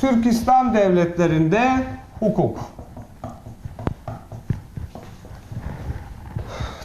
Türk İslam devletlerinde hukuk.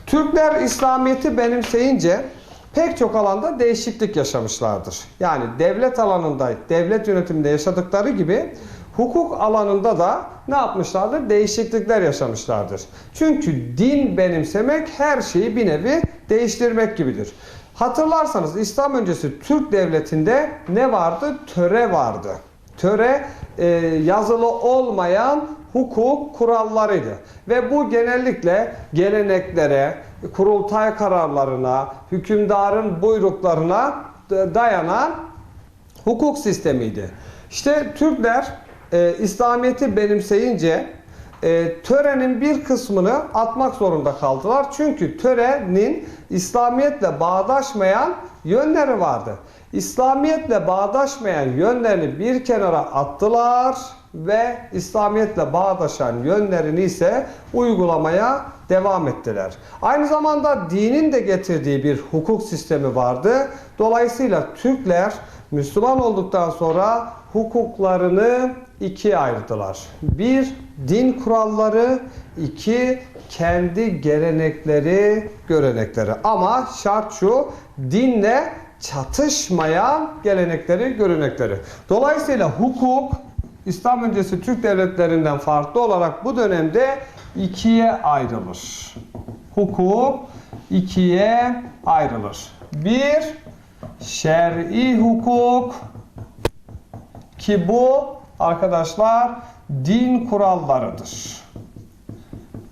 Türkler İslamiyet'i benimseyince pek çok alanda değişiklik yaşamışlardır. Yani devlet alanında, devlet yönetiminde yaşadıkları gibi hukuk alanında da ne yapmışlardır? Değişiklikler yaşamışlardır. Çünkü din benimsemek her şeyi bir nevi değiştirmek gibidir. Hatırlarsanız İslam öncesi Türk devletinde ne vardı? Töre vardı. Töre e, yazılı olmayan hukuk kurallarıydı. Ve bu genellikle geleneklere, kurultay kararlarına, hükümdarın buyruklarına dayanan hukuk sistemiydi. İşte Türkler e, İslamiyet'i benimseyince e, törenin bir kısmını atmak zorunda kaldılar. Çünkü törenin İslamiyetle bağdaşmayan yönleri vardı. İslamiyetle bağdaşmayan yönlerini bir kenara attılar ve İslamiyetle bağdaşan yönlerini ise uygulamaya devam ettiler. Aynı zamanda dinin de getirdiği bir hukuk sistemi vardı. Dolayısıyla Türkler Müslüman olduktan sonra hukuklarını ikiye ayırdılar. Bir, din kuralları, iki, kendi gelenekleri, görenekleri. Ama şart şu, dinle çatışmayan gelenekleri, görenekleri. Dolayısıyla hukuk, İslam öncesi Türk devletlerinden farklı olarak bu dönemde ikiye ayrılır. Hukuk ikiye ayrılır. Bir, şer'i hukuk ki bu arkadaşlar din kurallarıdır.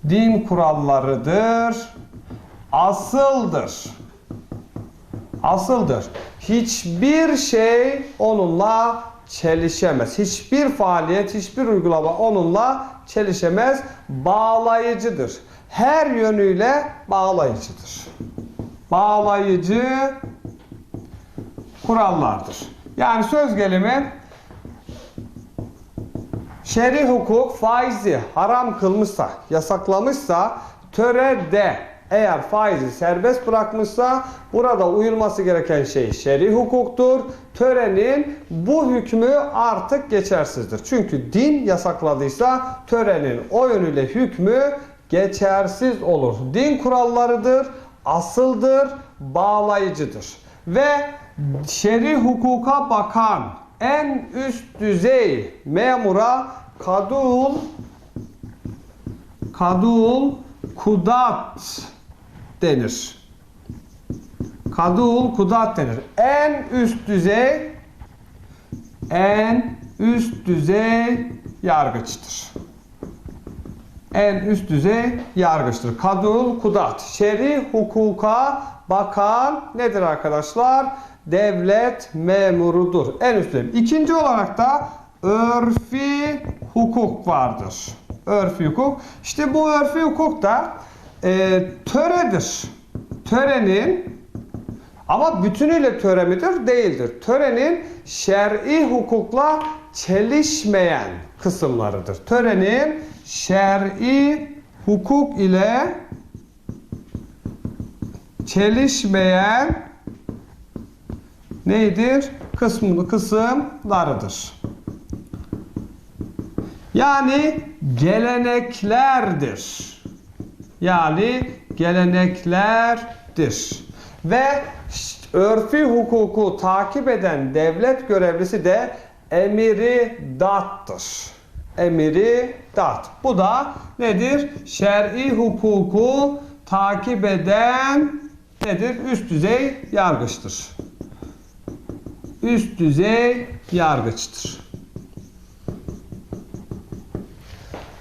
Din kurallarıdır. Asıldır. Asıldır. Hiçbir şey onunla çelişemez. Hiçbir faaliyet, hiçbir uygulama onunla çelişemez. Bağlayıcıdır. Her yönüyle bağlayıcıdır. Bağlayıcı kurallardır. Yani söz gelimi şer'i hukuk faizi haram kılmışsa, yasaklamışsa törede eğer faizi serbest bırakmışsa burada uyulması gereken şey şer'i hukuktur. Törenin bu hükmü artık geçersizdir. Çünkü din yasakladıysa törenin o yönüyle hükmü geçersiz olur. Din kurallarıdır, asıldır, bağlayıcıdır. Ve şer'i hukuka bakan en üst düzey memura kadul kadul kudat denir. Kadul kudat denir. En üst düzey en üst düzey yargıçtır. En üst düzey yargıçtır. Kadul kudat. Şer'i hukuka bakan nedir arkadaşlar? Devlet memurudur. En üst düzey. İkinci olarak da örfi hukuk vardır. Örfi hukuk. İşte bu örfi hukuk da e, töredir. Törenin ama bütünüyle töre midir? Değildir. Törenin şer'i hukukla çelişmeyen kısımlarıdır. Törenin şer'i hukuk ile çelişmeyen neydir? Kısmını kısımlarıdır. Yani geleneklerdir. Yani geleneklerdir. Ve örfi hukuku takip eden devlet görevlisi de emiri dattır. Emiri dat. Bu da nedir? Şer'i hukuku takip eden nedir? Üst düzey yargıçtır. Üst düzey yargıçtır.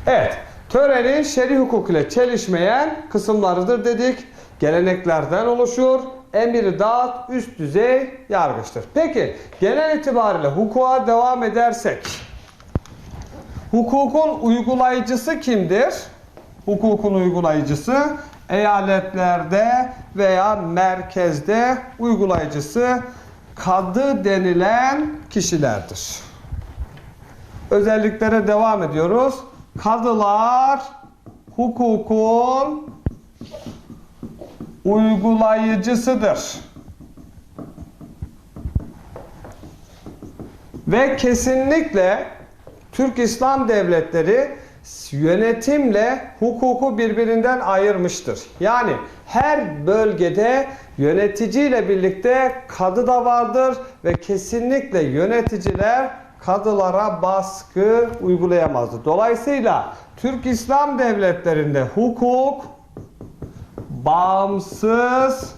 Evet, törenin şer'i hukuk ile çelişmeyen kısımlarıdır dedik. Geleneklerden oluşur. Emir dağıt üst düzey yargıçtır. Peki genel itibariyle hukuka devam edersek hukukun uygulayıcısı kimdir? Hukukun uygulayıcısı eyaletlerde veya merkezde uygulayıcısı kadı denilen kişilerdir. Özelliklere devam ediyoruz. Kadılar hukukun uygulayıcısıdır. Ve kesinlikle Türk İslam devletleri yönetimle hukuku birbirinden ayırmıştır. Yani her bölgede yöneticiyle birlikte kadı da vardır ve kesinlikle yöneticiler kadılara baskı uygulayamazdı. Dolayısıyla Türk İslam devletlerinde hukuk bağımsızdır.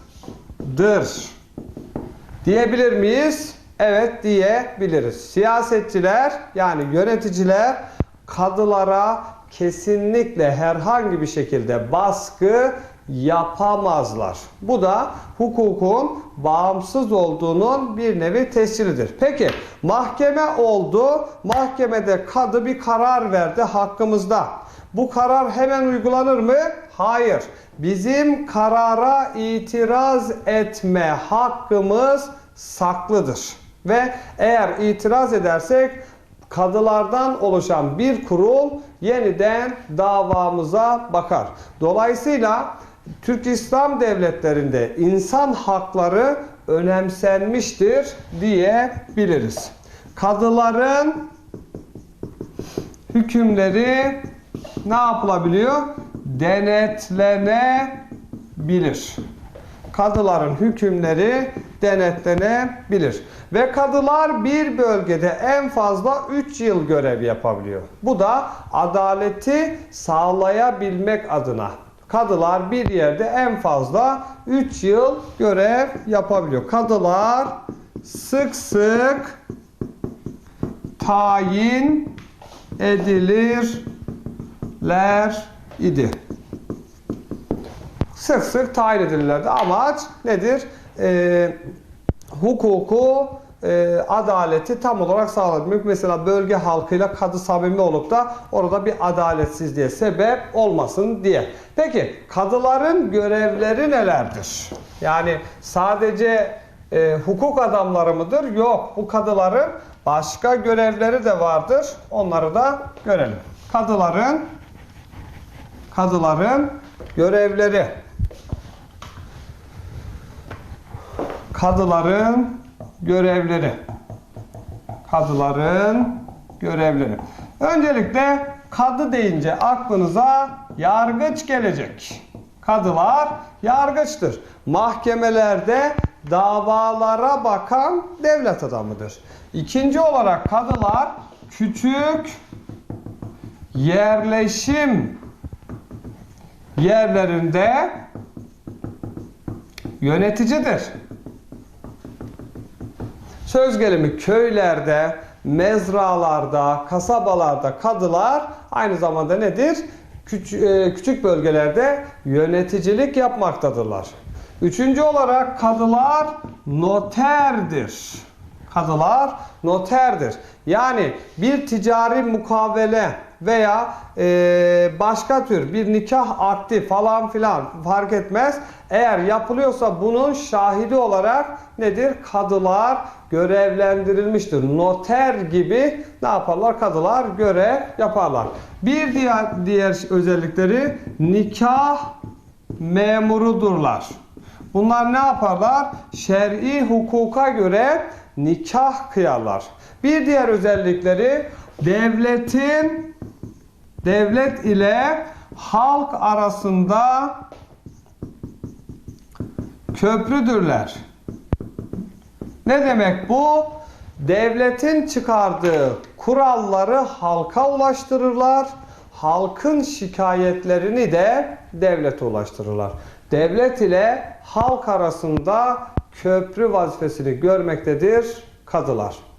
Diyebilir miyiz? Evet diyebiliriz. Siyasetçiler yani yöneticiler kadılara kesinlikle herhangi bir şekilde baskı yapamazlar. Bu da hukukun bağımsız olduğunun bir nevi tescilidir. Peki mahkeme oldu. Mahkemede kadı bir karar verdi hakkımızda. Bu karar hemen uygulanır mı? Hayır. Bizim karara itiraz etme hakkımız saklıdır. Ve eğer itiraz edersek kadılardan oluşan bir kurul yeniden davamıza bakar. Dolayısıyla Türk İslam devletlerinde insan hakları önemsenmiştir diyebiliriz. Kadıların hükümleri ne yapılabiliyor? Denetlenebilir. Kadıların hükümleri denetlenebilir. Ve kadılar bir bölgede en fazla 3 yıl görev yapabiliyor. Bu da adaleti sağlayabilmek adına. Kadılar bir yerde en fazla 3 yıl görev yapabiliyor. Kadılar sık sık tayin edilirler idi. Sık sık tayin edilirlerdi. Amaç nedir? Ee, hukuku, e, adaleti tam olarak sağlamak. Mesela bölge halkıyla kadı samimi olup da orada bir adaletsizliğe sebep olmasın diye. Peki kadıların görevleri nelerdir? Yani sadece e, hukuk adamları mıdır? Yok. Bu kadıların başka görevleri de vardır. Onları da görelim. Kadıların kadıların görevleri kadıların görevleri. Kadıların görevleri. Öncelikle kadı deyince aklınıza yargıç gelecek. Kadılar yargıçtır. Mahkemelerde davalara bakan devlet adamıdır. İkinci olarak kadılar küçük yerleşim yerlerinde yöneticidir. Söz gelimi köylerde, mezralarda, kasabalarda kadılar aynı zamanda nedir? Küçük, küçük bölgelerde yöneticilik yapmaktadırlar. Üçüncü olarak kadılar noterdir. Kadılar noterdir. Yani bir ticari mukavele veya e, başka tür bir nikah akti falan filan fark etmez. Eğer yapılıyorsa bunun şahidi olarak nedir? Kadılar görevlendirilmiştir. Noter gibi ne yaparlar? Kadılar görev yaparlar. Bir diğer diğer özellikleri nikah memurudurlar. Bunlar ne yaparlar? Şer'i hukuka göre nikah kıyarlar. Bir diğer özellikleri devletin devlet ile halk arasında köprüdürler. Ne demek bu? Devletin çıkardığı kuralları halka ulaştırırlar. Halkın şikayetlerini de devlete ulaştırırlar. Devlet ile halk arasında köprü vazifesini görmektedir kadılar.